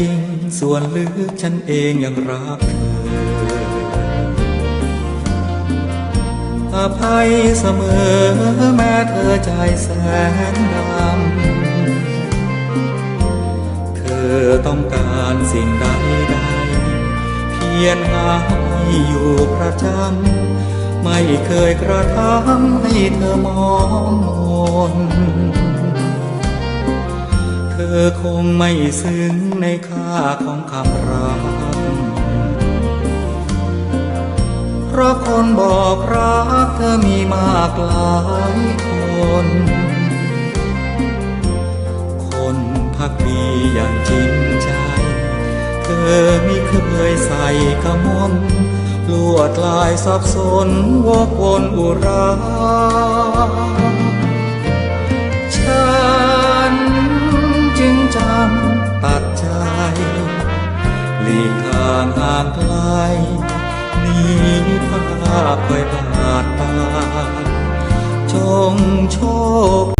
จริง ส่วนลึกฉันเองยังรักเธออภัยเสมอแม้เธอใจแสนดำ เธอต้องการสิ่งใดใดเพียรหาให้อยู่ประจำ ไม่เคยกระทำให้เธอมองมน อคงไม่ซึ้งในค่าของคำรักเพราะคนบอกรักเธอมีมากหลายคน คนพักดีอย่างจริงใจ เธอมิเคยใส่กระมนลวดลายสับสนวกวนอุราางห่างไกลหนีภาพเคยผ่านไปชงโชค